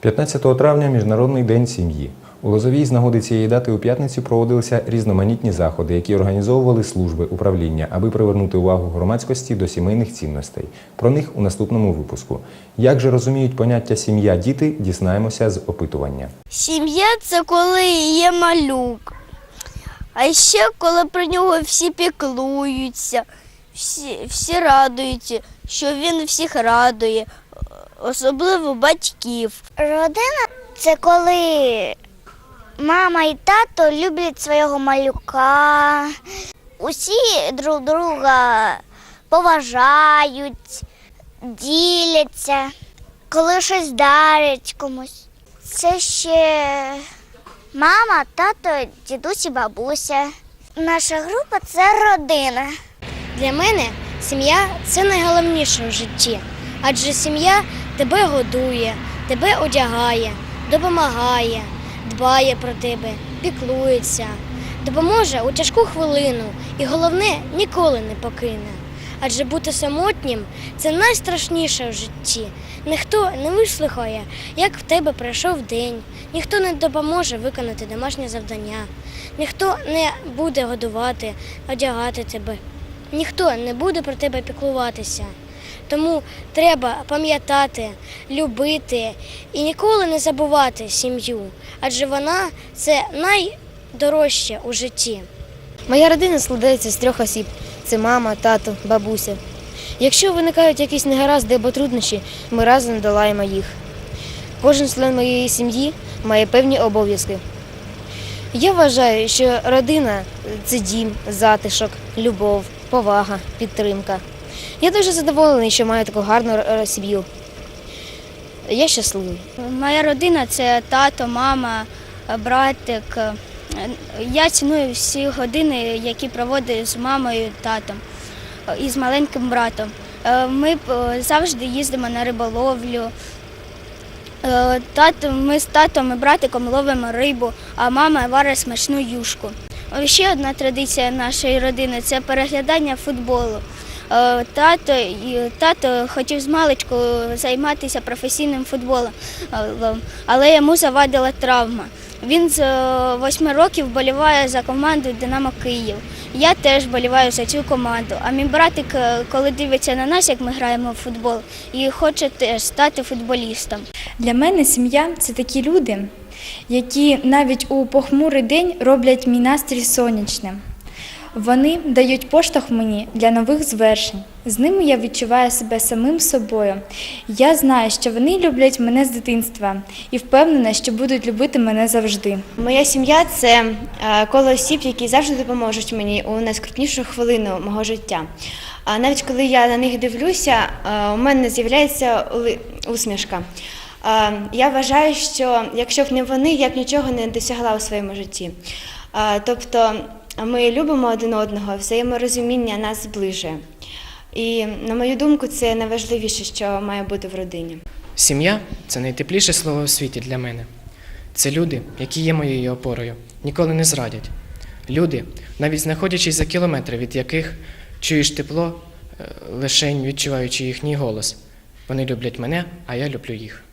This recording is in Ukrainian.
15 травня Міжнародний день сім'ї. У Лозовій з нагоди цієї дати у п'ятницю проводилися різноманітні заходи, які організовували служби управління, аби привернути увагу громадськості до сімейних цінностей. Про них у наступному випуску. Як же розуміють поняття сім'я діти, дізнаємося з опитування. Сім'я це коли є малюк. А ще коли про нього всі піклуються, всі, всі радуються, що він всіх радує, особливо батьків. Родина це коли мама і тато люблять свого малюка, усі друг друга поважають, діляться, коли щось дарять комусь. Це ще мама, тато, дідусь і бабуся. Наша група це родина. Для мене сім'я це найголовніше в житті, адже сім'я тебе годує, тебе одягає, допомагає, дбає про тебе, піклується, допоможе у тяжку хвилину і головне ніколи не покине. Адже бути самотнім це найстрашніше в житті. Ніхто не вислухає, як в тебе пройшов день, ніхто не допоможе виконати домашнє завдання, ніхто не буде годувати, одягати тебе. Ніхто не буде про тебе піклуватися. Тому треба пам'ятати, любити і ніколи не забувати сім'ю, адже вона це найдорожче у житті. Моя родина складається з трьох осіб: це мама, тато, бабуся. Якщо виникають якісь негаразди або труднощі, ми разом долаємо їх. Кожен член моєї сім'ї має певні обов'язки. Я вважаю, що родина це дім, затишок, любов, повага, підтримка. Я дуже задоволений, що маю таку гарну сім'ю. Я щасливий. Моя родина це тато, мама, братик. Я ціную всі години, які проводив з мамою, татом і з маленьким братом. Е, Ми е, завжди їздимо на риболовлю. Е, Тато, ми з татом і братиком ловимо рибу, а мама варить смачну юшку. Ще одна традиція нашої родини це переглядання футболу. Е, Тато, тато хотів з маличку займатися професійним футболом, е, але йому завадила травма. Він з е, восьми років боліває за команду Динамо Київ. Я теж боліваю за цю команду. А мій братик, коли дивиться на нас, як ми граємо в футбол, і хоче теж стати футболістом. Для мене сім'я це такі люди, які навіть у похмурий день роблять мій настрій сонячним. Вони дають поштовх мені для нових звершень. З ними я відчуваю себе самим собою. Я знаю, що вони люблять мене з дитинства і впевнена, що будуть любити мене завжди. Моя сім'я це е, коло осіб, які завжди допоможуть мені у найскрутнішу хвилину мого життя. А навіть коли я на них дивлюся, е, у мене з'являється усмішка. Е, Я вважаю, що якщо б не вони, я б нічого не досягла у своєму житті. Тобто ми любимо один одного, взаєморозуміння нас зближує. І, на мою думку, це найважливіше, що має бути в родині. Сім'я це найтепліше слово у світі для мене. Це люди, які є моєю опорою, ніколи не зрадять. Люди, навіть знаходячись за кілометри, від яких чуєш тепло, е, лишень відчуваючи їхній голос. Вони люблять мене, а я люблю їх.